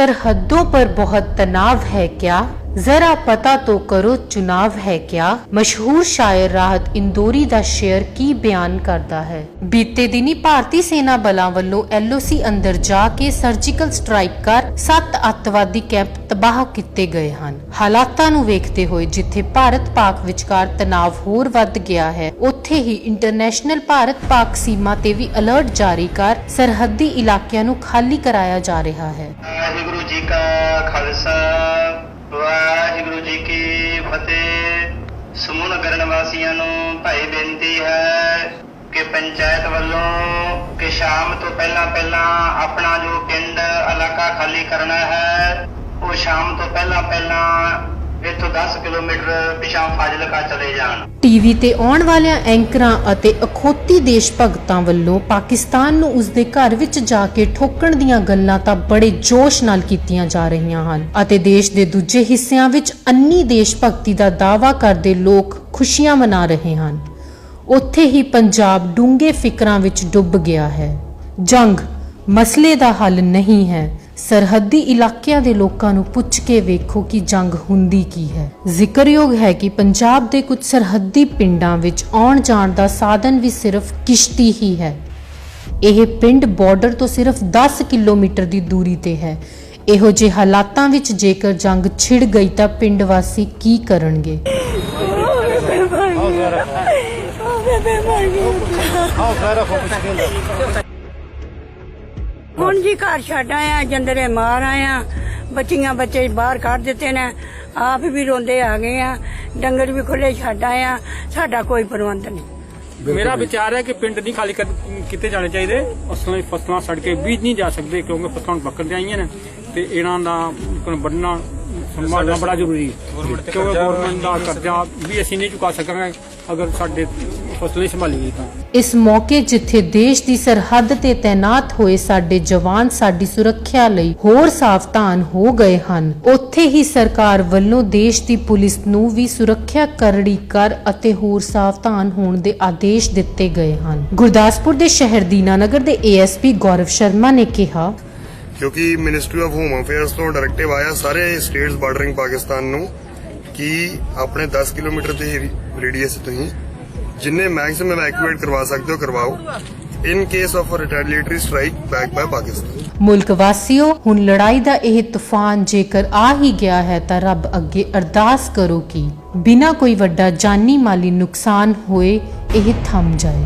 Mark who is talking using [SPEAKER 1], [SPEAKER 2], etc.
[SPEAKER 1] सरहदों पर बहुत तनाव है क्या जरा पता तो करो चुनाव है क्या ਮਸ਼ਹੂਰ ਸ਼ਾਇਰ ਰਾਹਤ ਇੰਦੋਰੀ ਦਾ ਸ਼ੇਅਰ ਕੀ ਬਿਆਨ ਕਰਦਾ ਹੈ ਬੀਤੇ ਦਿਨੀ ਭਾਰਤੀ ਸੈਨਾ ਬਲਾਂ ਵੱਲੋਂ ਐਲਓਸੀ ਅੰਦਰ ਜਾ ਕੇ ਸਰਜੀਕਲ ਸਟ੍ਰਾਈਕ ਕਰ ਸੱਤ ਅੱਤਵਾਦੀ ਕੈਂਪ ਤਬਾਹ ਕੀਤੇ ਗਏ ਹਨ ਹਾਲਾਤਾਂ ਨੂੰ ਵੇਖਦੇ ਹੋਏ ਜਿੱਥੇ ਭਾਰਤ ਪਾਕ ਵਿਚਕਾਰ ਤਣਾਅ ਹੋਰ ਵੱਧ ਗਿਆ ਹੈ ਉੱਥੇ ਹੀ ਇੰਟਰਨੈਸ਼ਨਲ ਭਾਰਤ ਪਾਕ ਸੀਮਾ ਤੇ ਵੀ ਅਲਰਟ ਜਾਰੀ ਕਰ ਸਰਹੱਦੀ ਇਲਾਕਿਆਂ ਨੂੰ ਖਾਲੀ ਕਰਾਇਆ ਜਾ ਰਿਹਾ ਹੈ
[SPEAKER 2] ਵਾਹਿਗੁਰੂ ਜੀ ਕਾ ਖਾਲਸਾ, ਵਾਹਿਗੁਰੂ ਜੀ ਕੀ ਫਤਿਹ। ਸਮੂਹ ਨਗਰ ਵਾਸੀਆਂ ਨੂੰ ਭਾਈ ਬੇਨਤੀ ਹੈ ਕਿ ਪੰਚਾਇਤ ਵੱਲੋਂ ਕਿ ਸ਼ਾਮ ਤੋਂ ਪਹਿਲਾਂ ਪਹਿਲਾਂ ਆਪਣਾ ਜੋ ਪਿੰਡ ਇਲਾਕਾ ਖਾਲੀ ਕਰਨਾ ਹੈ, ਉਹ ਸ਼ਾਮ ਤੋਂ ਪਹਿਲਾਂ ਪਹਿਲਾਂ ਇੱਥੋਂ 10 ਕਿਲੋਮੀਟਰ ਪਿਛਾਂ ਫਾਜ਼ਿਲਕਾ ਚਲੇ ਜਾਣ।
[SPEAKER 1] ਟੀਵੀ ਤੇ ਆਉਣ ਵਾਲਿਆਂ ਐਂਕਰਾਂ ਅਤੇ ਅਖੋਤੀ ਦੇਸ਼ ਭਗਤਾਂ ਵੱਲੋਂ ਪਾਕਿਸਤਾਨ ਨੂੰ ਉਸਦੇ ਘਰ ਵਿੱਚ ਜਾ ਕੇ ਠੋਕਣ ਦੀਆਂ ਗੱਲਾਂ ਤਾਂ ਬੜੇ ਜੋਸ਼ ਨਾਲ ਕੀਤੀਆਂ ਜਾ ਰਹੀਆਂ ਹਨ ਅਤੇ ਦੇਸ਼ ਦੇ ਦੂਜੇ ਹਿੱਸਿਆਂ ਵਿੱਚ ਅੰਨੀ ਦੇਸ਼ ਭਗਤੀ ਦਾ ਦਾਅਵਾ ਕਰਦੇ ਲੋਕ ਖੁਸ਼ੀਆਂ ਮਨਾ ਰਹੇ ਹਨ। ਉੱਥੇ ਹੀ ਪੰਜਾਬ ਡੂੰਘੇ ਫਿਕਰਾਂ ਵਿੱਚ ਡੁੱਬ ਗਿਆ ਹੈ। ਜੰਗ ਮਸਲੇ ਦਾ ਹੱਲ ਨਹੀਂ ਹੈ ਸਰਹੱਦੀ ਇਲਾਕਿਆਂ ਦੇ ਲੋਕਾਂ ਨੂੰ ਪੁੱਛ ਕੇ ਵੇਖੋ ਕਿ ਜੰਗ ਹੁੰਦੀ ਕੀ ਹੈ ਜ਼ਿਕਰਯੋਗ ਹੈ ਕਿ ਪੰਜਾਬ ਦੇ ਕੁਝ ਸਰਹੱਦੀ ਪਿੰਡਾਂ ਵਿੱਚ ਆਉਣ ਜਾਣ ਦਾ ਸਾਧਨ ਵੀ ਸਿਰਫ ਕਿਸ਼ਤੀ ਹੀ ਹੈ ਇਹ ਪਿੰਡ ਬਾਰਡਰ ਤੋਂ ਸਿਰਫ 10 ਕਿਲੋਮੀਟਰ ਦੀ ਦੂਰੀ ਤੇ ਹੈ ਇਹੋ ਜਿਹੇ ਹਾਲਾਤਾਂ ਵਿੱਚ ਜੇਕਰ ਜੰਗ ਛਿੜ ਗਈ ਤਾਂ ਪਿੰਡ ਵਾਸੀ ਕੀ ਕਰਨਗੇ
[SPEAKER 3] ਹੁਣ ਜੀ ਘਰ ਛੱਡ ਆਇਆ ਜੰਦਰੇ ਮਾਰ ਆਇਆ ਬੱਚੀਆਂ ਬੱਚੇ ਬਾਹਰ ਕੱਢ ਦਿੱਤੇ ਨੇ ਆਪ ਵੀ ਰੋਂਦੇ ਆ ਗਏ ਆ ਡੰਗਰ ਵੀ ਖੁੱਲੇ ਛੱਡ ਆਇਆ ਸਾਡਾ ਕੋਈ ਪ੍ਰਬੰਧ ਨਹੀਂ।
[SPEAKER 4] ਮੇਰਾ ਵਿਚਾਰ ਹੈ ਕਿ ਪਿੰਡ ਨਹੀਂ ਖਾਲੀ ਕਰ- ਕੀਤੇ ਜਾਣੇ ਚਾਹੀਦੇ ਅਸਲਾਂ ਦੀ ਫਸਲਾਂ ਸੜ ਕੇ ਬੀਜ ਨਹੀਂ ਜਾ ਸਕਦੇ ਕਿਉਂਕਿ ਫਸਲਾਂ ਹੁਣ ਪੱਕਣ ਤੇ ਆਈਆਂ ਨੇ ਤੇ ਇਹਨਾਂ ਦਾ ਵੱਢਣਾ ਸੰਭਾਲਣਾ ਬੜਾ ਜ਼ਰੂਰੀ ਹੈ। ਕਿਉਂਕਿ ਗਵਰਨਮੈਂਟ ਦਾ ਕਰਜ਼ਾ ਵੀ ਅਸੀਂ ਨਹੀਂ ਚੁਕਾ ਸਕਾਂਗੇ ਅਗਰ ਸਾਡੇ ਫਸਲ ਨਹੀਂ ਸੰਭਾਲੀ ਗਈ ਤਾਂ
[SPEAKER 1] ਇਸ ਮੌਕੇ ਜਿੱਥੇ ਦੇਸ਼ ਦੀ ਸਰਹੱਦ ਤੇ ਤਾਇਨਾਤ ਹੋਏ ਸਾਡੇ ਜਵਾਨ ਸਾਡੀ ਸੁਰੱਖਿਆ ਲਈ ਹੋਰ ਸਾਵਧਾਨ ਹੋ ਗਏ ਹਨ। ਉੱਥੇ ਹੀ ਸਰਕਾਰ ਵੱਲੋਂ ਦੇਸ਼ ਦੀ ਪੁਲਿਸ ਨੂੰ ਵੀ ਸੁਰੱਖਿਆ ਕਰੜੀ ਕਰ ਅਤੇ ਹੋਰ ਸਾਵਧਾਨ ਹੋਣ ਦੇ ਆਦੇਸ਼ ਦਿੱਤੇ ਗਏ ਹਨ। ਗੁਰਦਾਸਪੁਰ ਦੇ ਸ਼ਹਿਰ ਦੀਨਾਨਗਰ ਦੇ ਏਐਸਪੀ ਗੌਰਵ ਸ਼ਰਮਾ ਨੇ ਕਿਹਾ
[SPEAKER 5] ਕਿਉਂਕਿ ਮਿਨਿਸਟਰੀ ਆਫ ਹੋਮ ਅਫੇਅਰਸ ਤੋਂ ਡਾਇਰੈਕਟਿਵ ਆਇਆ ਸਾਰੇ ਸਟੇਟਸ ਬਾਰਡਰਿੰਗ ਪਾਕਿਸਤਾਨ ਨੂੰ ਕਿ ਆਪਣੇ 10 ਕਿਲੋਮੀਟਰ ਦੇ ਰੇਡੀਅਸ ਤੁਸੀਂ ਜਿੰਨੇ ਮੈਕਸਿਮਮ ਐਵੈਕੂਏਟ ਕਰਵਾ ਸਕਦੇ ਹੋ, ਕਰਵਾਓ। In case of retaliatory strike back by Pakistan
[SPEAKER 1] ਮੁਲਕ ਵਾਸੀਓ, ਹੁਣ ਲੜਾਈ ਦਾ ਇਹ ਤੂਫਾਨ ਜੇਕਰ ਆ ਹੀ ਗਿਆ ਹੈ, ਤਾਂ ਰੱਬ ਅੱਗੇ ਅਰਦਾਸ ਕਰੋ ਕਿ ਬਿਨਾਂ ਕੋਈ ਵੱਡਾ ਜਾਨੀ ਮਾਲੀ ਨੁਕਸਾਨ ਹੋਏ ਇਹ ਥੰਮ ਜਾਏ।